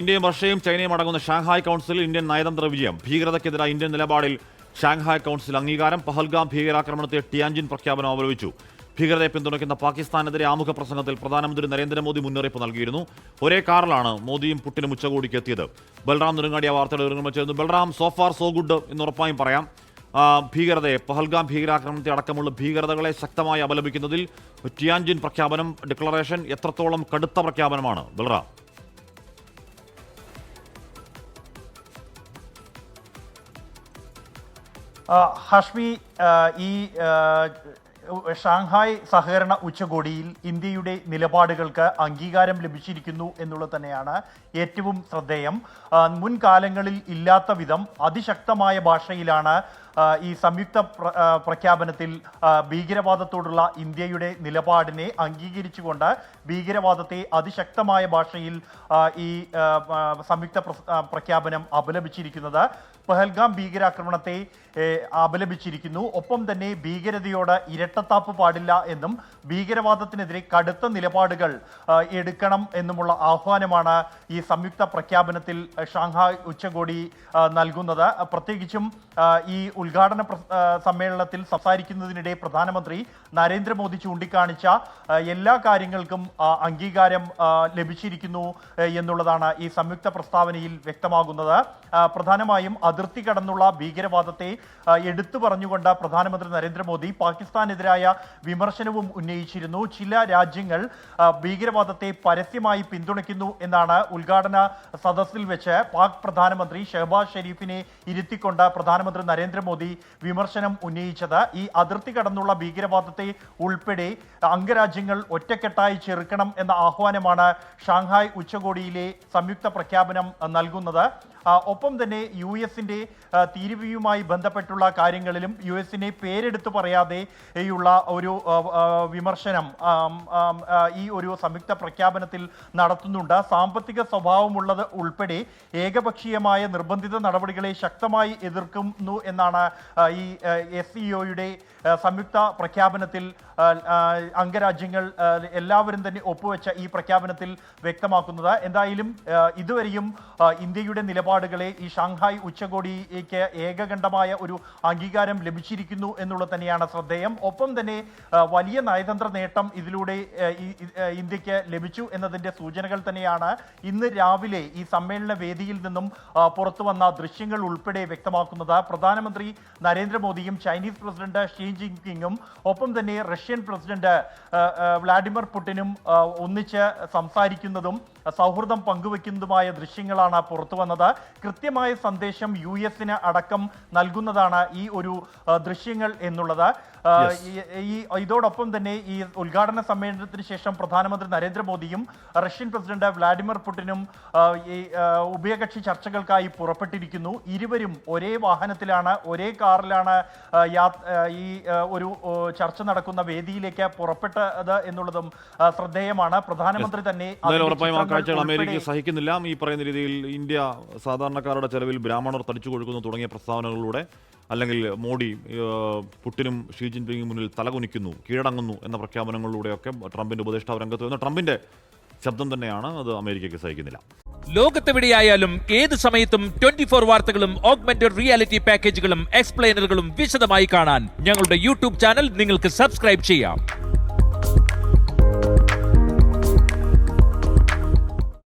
ഇന്ത്യയും റഷ്യയും ചൈനയും അടങ്ങുന്ന ഷാങ്ഹായ് കൗൺസിലിൽ ഇന്ത്യൻ നയതന്ത്ര വിജയം. ഭീകരതയ്ക്കെതിരായ ഇന്ത്യൻ നിലപാടിൽ ഷാങ്ഹായ് കൗൺസിൽ അംഗീകാരം പഹൽഗാം ഭീകരാക്രമണത്തെ ടിയാൻജിൻ പ്രഖ്യാപനം അപലപിച്ചു ഭീകരതയെ പിന്തുണയ്ക്കുന്ന പാകിസ്ഥാനെതിരെ ആമുഖ പ്രസംഗത്തിൽ പ്രധാനമന്ത്രി നരേന്ദ്രമോദി മുന്നറിയിപ്പ് നൽകിയിരുന്നു. ഒരേ കാറിലാണ് മോദിയും പുട്ടിനും ഉച്ചകോടിക്ക് എത്തിയത്. ബൽറാം നെടുങ്ങാടിയ വാർത്തയുടെ ഒരുങ്ങുമ്പോൾ ചേർന്നു Balram so far so good എന്ന് ഉറപ്പായും പറയാം. ഭീകരതയെ പഹൽഗാം ഭീകരാക്രമണത്തെ അടക്കമുള്ള ഭീകരതകളെ ശക്തമായി അപലപിക്കുന്നതിൽ ടിയാൻജിൻ പ്രഖ്യാപനം ഡിക്ലറേഷൻ എത്രത്തോളം കടുത്ത പ്രഖ്യാപനമാണ്? ബൽറാം. ഹഷ്മി ഈ ഷാങ്ഹായ് സഹകരണ ഉച്ചകോടിയിൽ ഇന്ത്യയുടെ നിലപാടുകൾക്ക് അംഗീകാരം ലഭിച്ചിരിക്കുന്നു എന്നുള്ളത് തന്നെയാണ് ഏറ്റവും ശ്രദ്ധേയം. മുൻകാലങ്ങളിൽ ഇല്ലാത്ത വിധം അതിശക്തമായ ഭാഷയിലാണ് ഈ സംയുക്ത പ്രഖ്യാപനത്തിൽ ഭീകരവാദത്തോടുള്ള ഇന്ത്യയുടെ നിലപാടിനെ അംഗീകരിച്ചുകൊണ്ട് ഭീകരവാദത്തെ അതിശക്തമായ ഭാഷയിൽ ഈ സംയുക്ത പ്രഖ്യാപനം അപലപിച്ചിരിക്കുന്നത്. പെഹൽഗാം ഭീകരാക്രമണത്തെ അപലപിച്ചിരിക്കുന്നു. ഒപ്പം തന്നെ ഭീകരതയോട് ഇരട്ടത്താപ്പ് പാടില്ല എന്നും ഭീകരവാദത്തിനെതിരെ കടുത്ത നിലപാടുകൾ എടുക്കണം എന്നുമുള്ള ആഹ്വാനമാണ് ഈ സംയുക്ത പ്രഖ്യാപനത്തിൽ ഷാങ്ഹായ് ഉച്ചകോടി നൽകുന്നത്. പ്രത്യേകിച്ചും ഈ ഈ ഉദ്ഘാടന സമ്മേളനത്തിൽ സംസാരിക്കുന്നതിനിടെ പ്രധാനമന്ത്രി നരേന്ദ്രമോദി ചൂണ്ടിക്കാണിച്ച എല്ലാ കാര്യങ്ങൾക്കും അംഗീകാരം ലഭിച്ചിരിക്കുന്നു എന്നുള്ളതാണ് ഈ സംയുക്ത പ്രസ്താവനയിൽ വ്യക്തമാകുന്നത്. പ്രധാനമായും അതിർത്തി കടന്നുള്ള ഭീകരവാദത്തെ എടുത്തു പറഞ്ഞുകൊണ്ട് പ്രധാനമന്ത്രി നരേന്ദ്രമോദി പാകിസ്ഥാനെതിരായ വിമർശനവും ഉന്നയിച്ചിരുന്നു. ചില രാജ്യങ്ങൾ ഭീകരവാദത്തെ പരസ്യമായി പിന്തുണയ്ക്കുന്നു എന്നാണ് ഉദ്ഘാടന സദസ്സിൽ വെച്ച് പാക് പ്രധാനമന്ത്രി ഷഹബാസ് ഷെരീഫിനെ ഇരുത്തിക്കൊണ്ട് പ്രധാനമന്ത്രി നരേന്ദ്രമോദി വിമർശനം ഉന്നയിച്ചത്. ഈ അതിർത്തി കടന്നുള്ള ഭീകരവാദത്തെ ഉൾപ്പെടെ അംഗരാജ്യങ്ങൾ ഒറ്റക്കെട്ടായി ചെറുക്കണം എന്ന ആഹ്വാനമാണ് ഷാങ്ഹായ് ഉച്ചകോടിയിലെ സംയുക്ത പ്രഖ്യാപനം നൽകുന്നത്. ഒപ്പം തന്നെ യു എസിന്റെ തീരുവയുമായി ബന്ധപ്പെട്ടുള്ള കാര്യങ്ങളിലും യു എസിനെ പേരെടുത്ത് പറയാതെ യുള്ള ഒരു വിമർശനം ഈ ഒരു സംയുക്ത പ്രഖ്യാപനത്തിൽ നടത്തുന്നുണ്ട്. സാമ്പത്തിക സ്വഭാവമുള്ളത് ഉൾപ്പെടെ ഏകപക്ഷീയമായ നിർബന്ധിത നടപടികളെ ശക്തമായി എതിർക്കുന്നു എന്നാണ് ഈ എസ് സംയുക്ത പ്രഖ്യാപനത്തിൽ അംഗരാജ്യങ്ങൾ എല്ലാവരും തന്നെ ഒപ്പുവെച്ച ഈ പ്രഖ്യാപനത്തിൽ വ്യക്തമാക്കുന്നത്. എന്തായാലും ഇതുവരെയും ഇന്ത്യയുടെ ഇന്ത്യയുടെ നിലപാടുകളെ ഈ ഷാങ്ഹായ് ഉച്ചകോടിക്ക് ഏകകണ്ഠമായ ഒരു അംഗീകാരം ലഭിച്ചിരിക്കുന്നു എന്നുള്ളത് തന്നെയാണ് ശ്രദ്ധേയം. ഒപ്പം തന്നെ വലിയ നയതന്ത്ര നേട്ടം ഇതിലൂടെ ഇന്ത്യയ്ക്ക് ലഭിച്ചു എന്നതിന്റെ സൂചനകൾ തന്നെയാണ് ഇന്ന് രാവിലെ ഈ സമ്മേളന വേദിയിൽ നിന്നും പുറത്തു വന്ന ദൃശ്യങ്ങൾ ഉൾപ്പെടെ വ്യക്തമാക്കുന്നത്. പ്രധാനമന്ത്രി നരേന്ദ്രമോദിയും ചൈനീസ് പ്രസിഡന്റ് ഷീ ജിൻപിങ്ങും ഒപ്പം തന്നെ റഷ്യൻ പ്രസിഡന്റ് വ്ളാഡിമിർ പുടിനും ഒന്നിച്ച് സംസാരിക്കുന്നതും സൗഹൃദം പങ്കുവെക്കുന്നതുമായ ദൃശ്യങ്ങളാണ് പുറത്തു വന്നത്. കൃത്യമായ സന്ദേശം യു എസിന് അടക്കം നൽകുന്നതാണ് ഈ ഒരു ദൃശ്യങ്ങൾ എന്നുള്ളത്. ഈ- ഇതോടൊപ്പം തന്നെ ഈ ഉദ്ഘാടന സമ്മേളനത്തിന് ശേഷം പ്രധാനമന്ത്രി നരേന്ദ്രമോദിയും റഷ്യൻ പ്രസിഡന്റ് വ്ളാഡിമിർ പുടിനും ഈ ഉഭയകക്ഷി ചർച്ചകൾക്കായി പുറപ്പെട്ടിരിക്കുന്നു. ഇരുവരും ഒരേ വാഹനത്തിലാണ് ഒരേ കാറിലാണ് ഈ ഒരു ചർച്ച നടക്കുന്ന വേദിയിലേക്ക് പുറപ്പെട്ടത് എന്നുള്ളതും ശ്രദ്ധേയമാണ്. പ്രധാനമന്ത്രി തന്നെ ഉറപ്പായും ആ കാഴ്ചകൾ അമേരിക്ക സഹിക്കുന്നില്ല. ഈ പറയുന്ന രീതിയിൽ ഇന്ത്യ സാധാരണക്കാരുടെ ചെലവിൽ ബ്രാഹ്മണർ തടിച്ചു കൊഴുക്കുന്നു തുടങ്ങിയ പ്രസ്താവനകളിലൂടെ അല്ലെങ്കിൽ മോഡി പുട്ടിനും ഷീ ജിൻപിങ്ങിനും മുന്നിൽ തലകുനിക്കുന്നു കീഴടങ്ങുന്നു എന്ന പ്രഖ്യാപനങ്ങളിലൂടെയൊക്കെ ട്രംപിന്റെ ഉപദേഷ്ടാവ് രംഗത്ത് വന്ന ട്രംപിന്റെ ശബ്ദം തന്നെയാണ് അത് അമേരിക്കയ്ക്ക് സഹിക്കുന്നില്ല. ലോകത്തെവിടെയായാലും ഏത് സമയത്തും ട്വന്റി ഫോർ വാർത്തകളും ഓഗ്മെന്റഡ് റിയാലിറ്റി പാക്കേജുകളും എക്സ്പ്ലെയിനറുകളും വിശദമായി കാണാൻ ഞങ്ങളുടെ യൂട്യൂബ് ചാനൽ നിങ്ങൾക്ക് സബ്സ്ക്രൈബ് ചെയ്യാം.